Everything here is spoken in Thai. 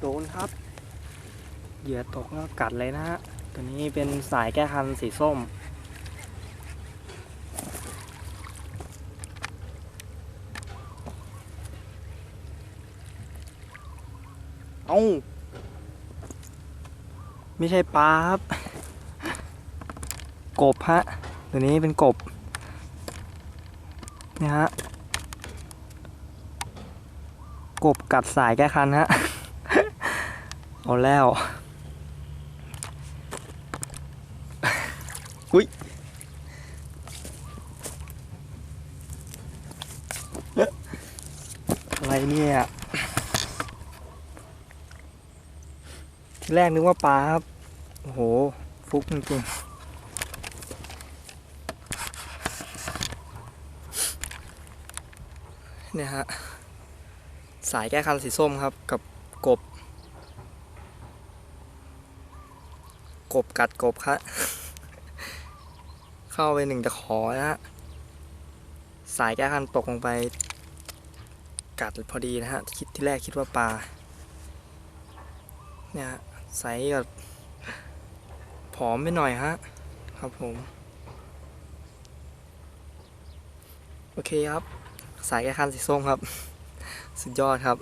โดนครับ เหยื่อตกแล้วกัดเลยนะฮะ ตัวนี้เป็นสายแก้คันสีส้ม เอาไม่ใช่ปลาครับ กบฮะ ตัวนี้เป็นกบ นี่ฮะ กบกัดสายแก้คันฮะ เอาแล้ว อุ้ยอะไรเนี่ย ที่แรกนึกว่าปลาครับ โอ้โห ฟุกจริงๆเนี่ยฮะ สายแก้คันสีส้มครับกับกบ บกัดกบครับเข้าไปหนึ่งตะขอนะฮะสายแก้คันตกลงไป กัดพอดีนะฮะคิดที่แรกคิดว่าปลาเนี่ยฮะไซส์กับผอมไปหน่อยฮะครับผม โอเคครับ สายแก้คันสีส้มครับ สุดยอดครับ